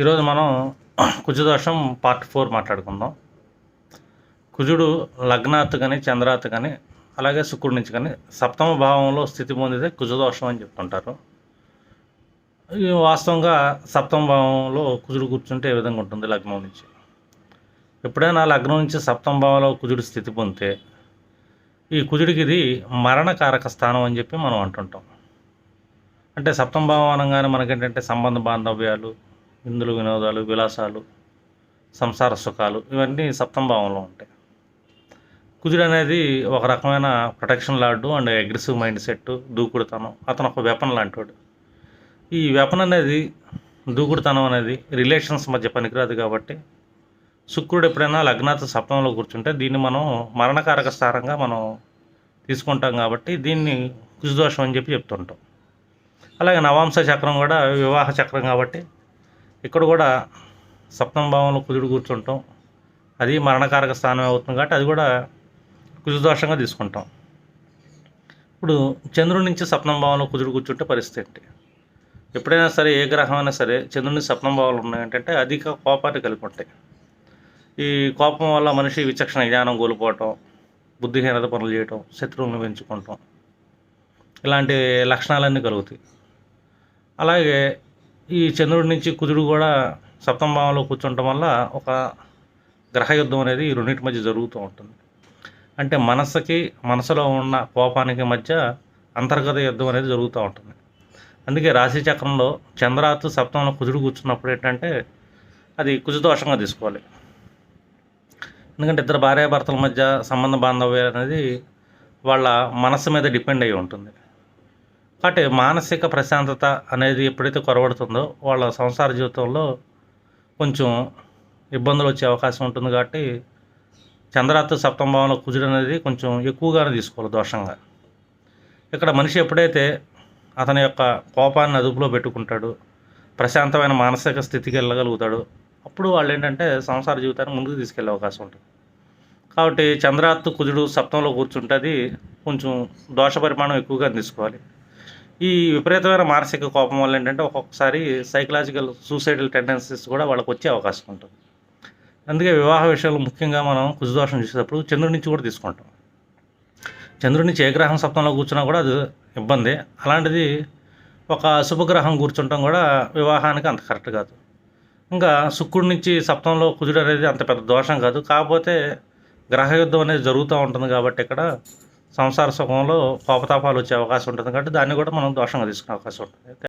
ఈరోజు మనం కుజదోషం పార్ట్ ఫోర్ మాట్లాడుకుందాం. కుజుడు లగ్నాత్ కానీ చంద్రాత్ కానీ అలాగే శుక్రుడి నుంచి కానీ సప్తమ భావంలో స్థితి పొందితే కుజదోషం అని చెప్తుంటారు. ఈ వాస్తవంగా సప్తమ భావంలో కుజుడు కూర్చుంటే ఏ విధంగా ఉంటుంది లగ్నం నుంచి? ఎప్పుడైనా లగ్నం నుంచి సప్తమ భావంలో కుజుడు స్థితి పొందితే ఈ కుజుడికి ఇది మరణకారక స్థానం అని చెప్పి మనం అంటుంటాం. అంటే సప్తమ భావం అనగానే మనకేంటంటే సంబంధ బాంధవ్యాలు విందులు వినోదాలు విలాసాలు సంసార సుఖాలు ఇవన్నీ సప్తమ భావంలో ఉంటాయి. కుజుడు అనేది ఒక రకమైన ప్రొటెక్షన్ లాడు అండ్ అగ్రెసివ్ మైండ్ సెట్ దూకుడుతనం. అతను ఒక వెపన్ లాంటివాడు ఈ వెపన్ అనేది దూకుడుతనం అనేది రిలేషన్స్ మధ్య పనికిరాదు కాబట్టి శుక్రుడు ఎప్పుడైనా లగ్నాత సప్తంలో కూర్చుంటే దీన్ని మనం మరణకారక స్థానంగా మనం తీసుకుంటాం కాబట్టి దీన్ని కుజదోషం అని చెప్పి చెప్తుంటాం. అలాగే నవాంశ చక్రం కూడా వివాహ చక్రం కాబట్టి ఇక్కడ కూడా సప్తమ భావంలో కుజుడు కూర్చుంటాం. అది మరణకారక స్థానం అవుతుంది కాబట్టి అది కూడా కుజుదోషంగా తీసుకుంటాం. ఇప్పుడు చంద్రుడి నుంచి సప్నం భావంలో కుజుడు కూర్చుంటే పరిస్థితి ఏంటి? ఎప్పుడైనా సరే ఏ గ్రహం అయినా సరే చంద్రుని సప్నం భావాలు ఉన్నాయంటే అధిక కోపాన్ని కలిగి ఉంటాయి. ఈ కోపం వల్ల మనిషి విచక్షణ జ్ఞానం కోల్పోవటం బుద్ధిహీనత పనులు చేయటం శత్రువులను పెంచుకుంటాం. ఇలాంటి లక్షణాలన్నీ కలుగుతాయి. అలాగే ఈ చంద్రుడి నుంచి కుజుడు కూడా సప్తమ భావంలో కూర్చుండటం వల్ల ఒక గ్రహ యుద్ధం అనేది ఈ రెండింటి మధ్య జరుగుతూ ఉంటుంది. అంటే మనసుకి మనసులో ఉన్న కోపానికి మధ్య అంతర్గత యుద్ధం అనేది జరుగుతూ ఉంటుంది. అందుకే రాశి చక్రంలో చంద్రాతు సప్తంలో కుజుడు కూర్చున్నప్పుడు ఏంటంటే అది కుజదోషంగా తీసుకోవాలి. ఎందుకంటే ఇద్దరు భార్యాభర్తల మధ్య సంబంధ బాంధవ్యం అనేది వాళ్ళ మనసు మీద డిపెండ్ అయి ఉంటుంది. కాబట్టి మానసిక ప్రశాంతత అనేది ఎప్పుడైతే కొరవడుతుందో వాళ్ళ సంసార జీవితంలో కొంచెం ఇబ్బందులు వచ్చే అవకాశం ఉంటుంది కాబట్టి చంద్రాత్ సప్తమభావంలో కుజుడు అనేది కొంచెం ఎక్కువగానే తీసుకోవాలి దోషంగా. ఇక్కడ మనిషి ఎప్పుడైతే అతని యొక్క కోపాన్ని అదుపులో పెట్టుకుంటాడు ప్రశాంతమైన మానసిక స్థితికి వెళ్ళగలుగుతాడు అప్పుడు వాళ్ళు ఏంటంటే సంసార జీవితాన్ని ముందుకు తీసుకెళ్ళే అవకాశం ఉంటుంది. కాబట్టి చంద్రాత్తు కుజుడు సప్తంలో కూర్చుంటే అది కొంచెం దోష పరిమాణం ఎక్కువగా తీసుకోవాలి. ఈ విపరీతమైన మానసిక కోపం వల్ల ఏంటంటే ఒక్కొక్కసారి సైకలాజికల్ సూసైడల్ టెండెన్సీస్ కూడా వాళ్ళకి వచ్చే అవకాశం ఉంటుంది. అందుకే వివాహ విషయంలో ముఖ్యంగా మనం కుజదోషం చూసేటప్పుడు చంద్రుడి నుంచి కూడా తీసుకుంటాం. చంద్రుడి నుంచి ఏ గ్రహం సప్తంలో కూర్చున్నా కూడా అది ఇబ్బంది. అలాంటిది ఒక శుభగ్రహం కూర్చుంటాం కూడా వివాహానికి అంత కరెక్ట్ కాదు. ఇంకా శుక్రుడి నుంచి సప్తంలో కుజుడు అనేది అంత పెద్ద దోషం కాదు. కాకపోతే గ్రహ యుద్ధం అనేది జరుగుతూ ఉంటుంది కాబట్టి ఇక్కడ సంసార సుఖంలో కోపతాపాలు వచ్చే అవకాశం ఉంటుంది కాబట్టి దాన్ని కూడా మనం దోషంగా తీసుకునే అవకాశం ఉంటుంది.